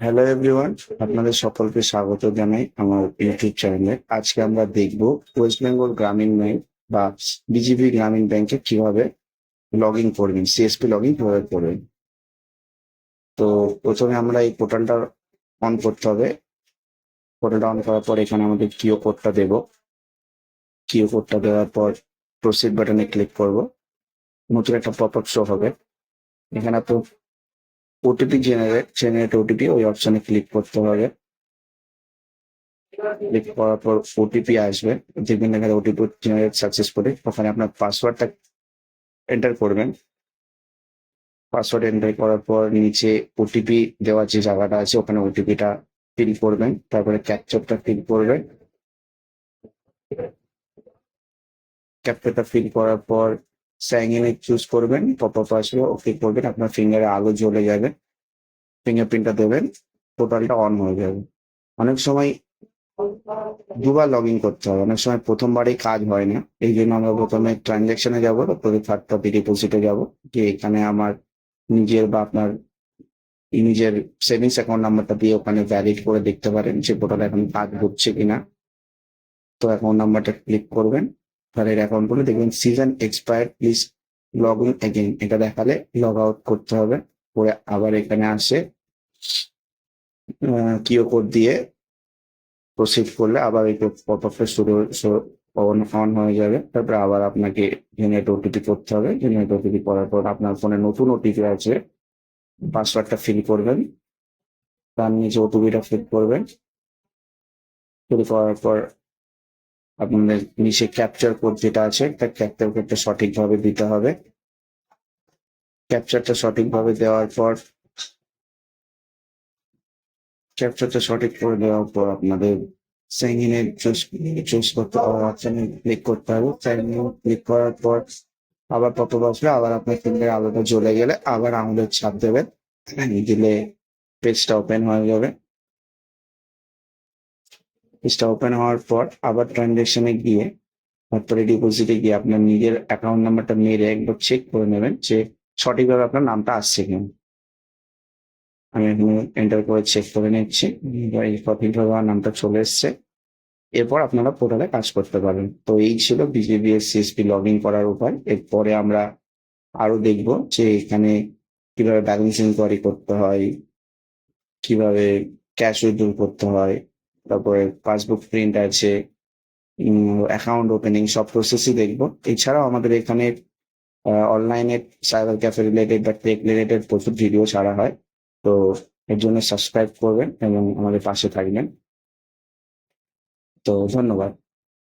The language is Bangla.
হ্যালো এভরিওয়ান আপনাদের সকলকে স্বাগত জানাই আমার ইউটিউব চ্যানেলে আজকে আমরা দেখব ওয়েস্ট বেঙ্গল গ্রামীণ ব্যাংক বা বিজিবি গ্রামীণ ব্যাংকে কীভাবে লগ ইন করবেন সিএসপি লগ ইন কীভাবে করবেন। তো প্রথমে আমরা এই পোর্টালটা অন করতে হবে। পোর্টালটা অন করার পর এখানে আমাদের কিও কোডটা দেব। কিও কোডটা দেওয়ার পর প্রসিড বাটনে ক্লিক করব। নতুন একটা পপ আপ শো হবে। এখানে আপনি ওটিপি জেনারেট জেনারেট ওটিপি ওই অপশনে ক্লিক করতে হবে। ক্লিক করার পর ওটিপি আসবে। দেখবেন এখানে ওটিপি জেনারেট সাকসেসফুলি ওখানে আপনার পাসওয়ার্ডটা এন্টার করবেন। পাসওয়ার্ড এন্টার করার পর নিচে ওটিপি দেওয়ার যে জায়গাটা আছে, ওখানে ওটিপিটা ফিল করবেন। তারপরে ক্যাপচারটা ফিল করবেন। ক্যাপচারটা ফিল করার পর সাইন ইনে চুজ করবেন পপ আপ আসবে ওকে করবেন, আপনার ফিঙ্গারে আলো জ্বলে যাবে ফিঙ্গারপ্রিন্টটা দেবেন পোর্টালটা অন হয়ে যাবে। অনেক সময় দুবার লগ ইন করতে হবে, অনেক সময় প্রথমবারই কাজ হয় না, এই জন্য আমরা প্রথমে ট্রানজ্যাকশনে যাব, তারপরে থার্ড পার্টি ডিপোজিটে যাব যে এখানে আমার নিজের বা আপনার নিজের সেভিংস অ্যাকাউন্ট নাম্বারটা দিয়ে ওখানে ভ্যালিড করে দেখতে পারেন যে পোর্টাল এখন কাজ হচ্ছে কিনা। তো অ্যাকাউন্ট নাম্বারটা ক্লিক করবেন তাহলে অ্যাকাউন্ট করলে দেখবেন session expired please log in again এটা দেখালে লগ আউট করতে হবে। করে আবার এখানে আসে কিও কোড দিয়ে প্রসিড করলে আবার এই পপআপটা শুরু অন অন হয়ে যাবে। তারপরে আবার আপনাকে জেনারেট ওটিপি করতে হবে। জেনারেট ওটিপি করার পর আপনার ফোনে নতুন ওটিপি আছে পাসওয়ার্ডটা ফিল করবেন। তার নিচে ওটিপিটা ফিল করবেন। ফিল করার পর আপনাদের নিচে ক্যাপচার কোড যেটা আছে তার ক্যাপচার কোডটা সঠিকভাবে দিতে হবে। ক্যাপচারটা সঠিকভাবে দেওয়ার পর ক্যাপচারটা সঠিক করে দেওয়ার পর আপনাদের সাইন ইনে চুজ চুজ করতে হবে ক্লিক করতে হবে। সাইন ইন ক্লিক করার পর আবার কত বসবে আবার আপনার ফিঙ্গার আলোটা জ্বলে গেলে আবার আঙুলের ছাপ দেবেন। দিলে পেজটা ওপেন হয়ে যাবে। পেজটা ওপেন হওয়ার পর আবার ট্রানজেকশনে গিয়ে তারপরে ডিপোজিটে গিয়ে আপনার নিজের অ্যাকাউন্ট নাম্বারটা মেরে একবার চেক করে নেবেন যে সঠিকভাবে আপনার নামটা আসছে কিনা। আমি এখানে এন্টার করে চেক করে নিচ্ছি সঠিকভাবে আমার নামটা চলে এসছে। এরপর আপনারা পোর্টালে কাজ করতে পারেন তো এই ছিল বিজিবিএস সিএসপি লগ ইন করার উপায়। এরপরে আমরা আরও দেখব যে এখানে কীভাবে ব্যালেন্স ইনকোয়ারি করতে হয়, কীভাবে ক্যাশ উইথড্রল করতে হয় তারপরে পাসবুক প্রিন্ট আছে অ্যাকাউন্ট ওপেনিং সব প্রসেসই দেখব। এছাড়াও আমাদের এখানে অনলাইনে সাইবার ক্যাফে রিলেটেড বা টেক রিলেটেড প্রচুর ভিডিও ছাড়া হয়। তো এর জন্য সাবস্ক্রাইব করবেন এবং আমাদের পাশে থাকবেন। তো ধন্যবাদ।